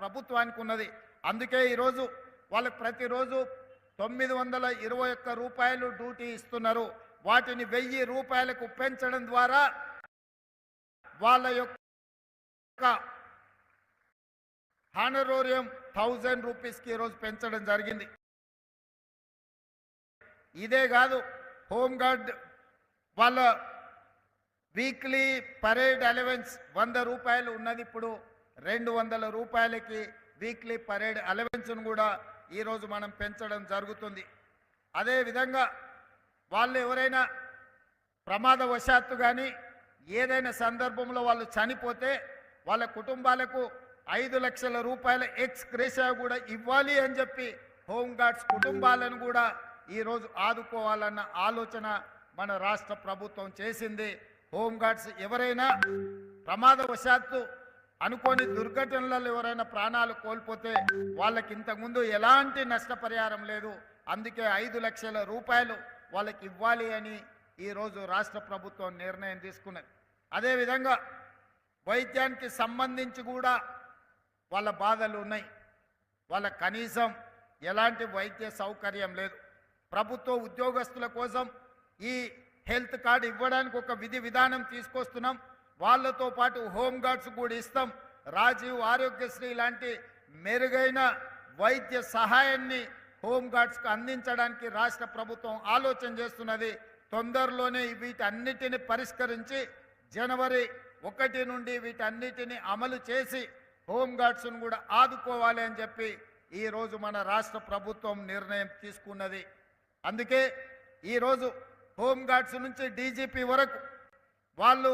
ప్రభుత్వానికి ఉన్నది. అందుకే ఈరోజు వాళ్ళకి ప్రతిరోజు తొమ్మిది వందల ఇరవై ఒక్క రూపాయలు డ్యూటీ ఇస్తున్నారు. వాటిని వెయ్యి రూపాయలకు పెంచడం ద్వారా వాళ్ళ యొక్క హానరోరియం థౌజండ్ రూపీస్కి ఈరోజు పెంచడం జరిగింది. ఇదే కాదు హోంగార్డ్ వాళ్ళ వీక్లీ పరేడ్ అలవెన్స్ వంద రూపాయలు ఉన్నది ఇప్పుడు రెండు వందల రూపాయలకి వీక్లీ పరేడ్ అలవెన్స్ను కూడా ఈరోజు మనం పెంచడం జరుగుతుంది. అదేవిధంగా వాళ్ళు ఎవరైనా ప్రమాదవశాత్తు కానీ ఏదైనా సందర్భంలో వాళ్ళు చనిపోతే వాళ్ళ కుటుంబాలకు ఐదు లక్షల రూపాయల ఎక్స్ గ్రేషా కూడా ఇవ్వాలి అని చెప్పి హోంగార్డ్స్ కుటుంబాలను కూడా ఈరోజు ఆదుకోవాలన్న ఆలోచన మన రాష్ట్ర ప్రభుత్వం చేసింది. హోంగార్డ్స్ ఎవరైనా ప్రమాదవశాత్తు అనుకోని దుర్ఘటనలలో ఎవరైనా ప్రాణాలు కోల్పోతే వాళ్ళకి ఇంతకుముందు ఎలాంటి నష్టపరిహారం లేదు. అందుకే ఐదు లక్షల రూపాయలు వాళ్ళకి ఇవ్వాలి అని ఈరోజు రాష్ట్ర ప్రభుత్వం నిర్ణయం తీసుకున్నది. అదేవిధంగా వైద్యానికి సంబంధించి కూడా వాళ్ళ బాధలు ఉన్నాయి. వాళ్ళ కనీసం ఎలాంటి వైద్య సౌకర్యం లేదు. ప్రభుత్వ ఉద్యోగస్తుల కోసం ఈ హెల్త్ కార్డు ఇవ్వడానికి ఒక విధి విధానం తీసుకొస్తున్నాం. వాళ్ళతో పాటు హోమ్ గార్డ్స్ కూడా ఇస్తాం. రాజీవ్ ఆరోగ్యశ్రీ లాంటి మెరుగైన వైద్య సహాయాన్ని హోంగార్డ్స్కు అందించడానికి రాష్ట్ర ప్రభుత్వం ఆలోచన చేస్తున్నది. తొందరలోనే వీటన్నిటిని పరిష్కరించి జనవరి ఒకటి నుండి వీటన్నిటిని అమలు చేసి హోంగార్డ్స్ను కూడా ఆదుకోవాలి అని చెప్పి ఈరోజు మన రాష్ట్ర ప్రభుత్వం నిర్ణయం తీసుకున్నది. అందుకే ఈరోజు హోమ్ గార్డ్స్ నుంచి డీజీపీ వరకు వాళ్ళు